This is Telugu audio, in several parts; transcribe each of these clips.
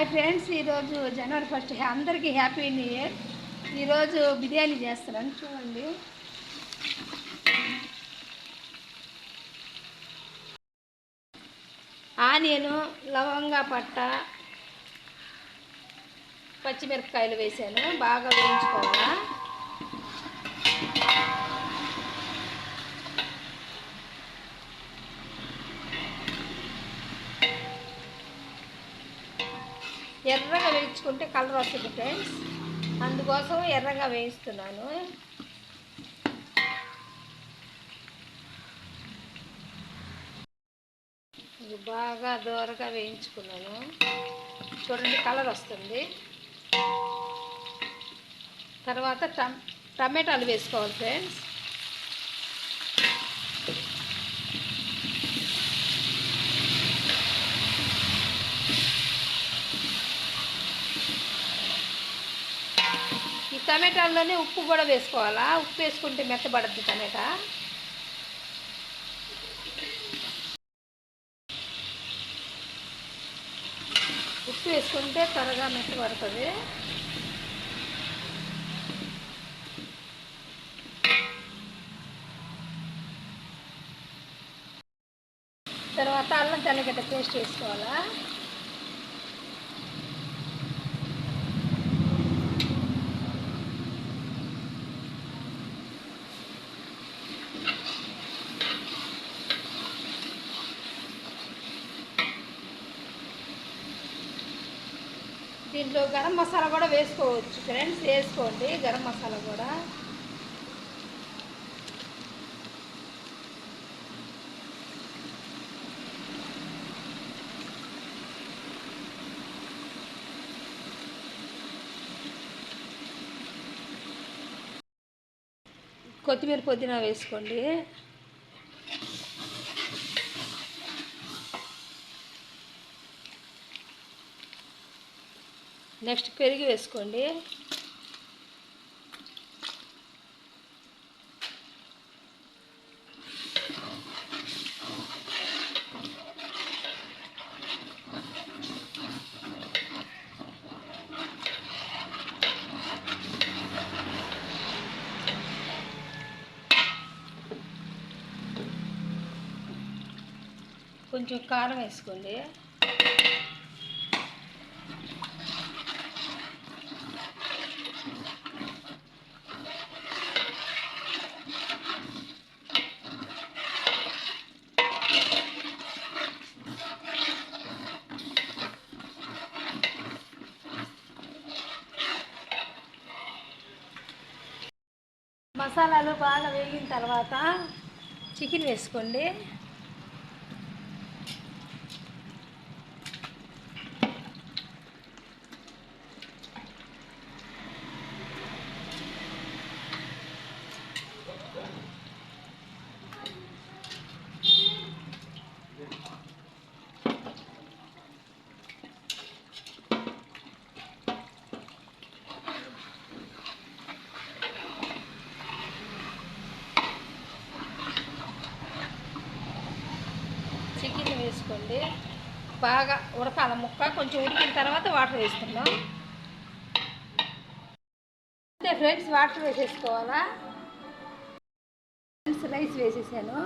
హాయ్ ఫ్రెండ్స్ ఈరోజు జనవరి ఫస్ట్ అందరికీ హ్యాపీ న్యూ ఇయర్. ఈరోజు బిర్యానీ చేస్తున్నాను చూడండి. ఆనియను లవంగా పట్ట పచ్చిమిరపకాయలు వేసాను. బాగా వేయించుకోవాలా? ఎర్రగా వేయించుకుంటే కలర్ వస్తుంది ఫ్రెండ్స్. అందుకోసం ఎర్రగా వేయిస్తున్నాను. ఇది బాగా దూరగా వేయించుకున్నాను. చూడండి కలర్ వస్తుంది. తర్వాత టమ్ టమాటాలు వేసుకోవాలి ఫ్రెండ్స్. టమాటాల్లోనే ఉప్పు కూడా వేసుకోవాలా? ఉప్పు వేసుకుంటే మెత్తబడద్దు టమాటా? ఉప్పు వేసుకుంటే త్వరగా మెత్తబడుతుంది. తర్వాత అల్లం తెల్లగడ్డ పేస్ట్ వేసుకోవాలా? దీంట్లో గరం మసాలా కూడా వేసుకోవచ్చు. ఫ్రెండ్స్ వేసుకోండి గరం మసాలా కూడా. కొత్తిమీర పుదీనా వేసుకోండి. నెక్స్ట్ పెరుగు వేసుకోండి. కొంచెం కారం వేసుకోండి. మసాలాలు బాగా వేగిన తర్వాత చికెన్ వేసుకోండి. చికెన్ వేసుకోండి. బాగా ఉడకాల ముక్క కొంచెం ఉడికిన తర్వాత వాటర్ వేసుకుందాం. అంటే ఫ్రెండ్స్ వాటర్ వేసేసుకోవాలా? ఫ్రెండ్స్ రైస్ వేసేసాను.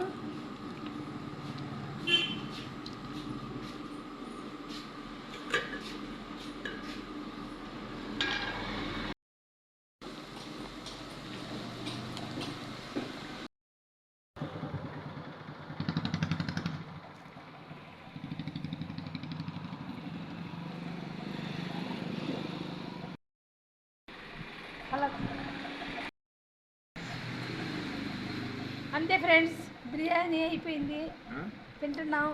అంతే ఫ్రెండ్స్ బిర్యానీ అయిపోయింది. తింటున్నాం.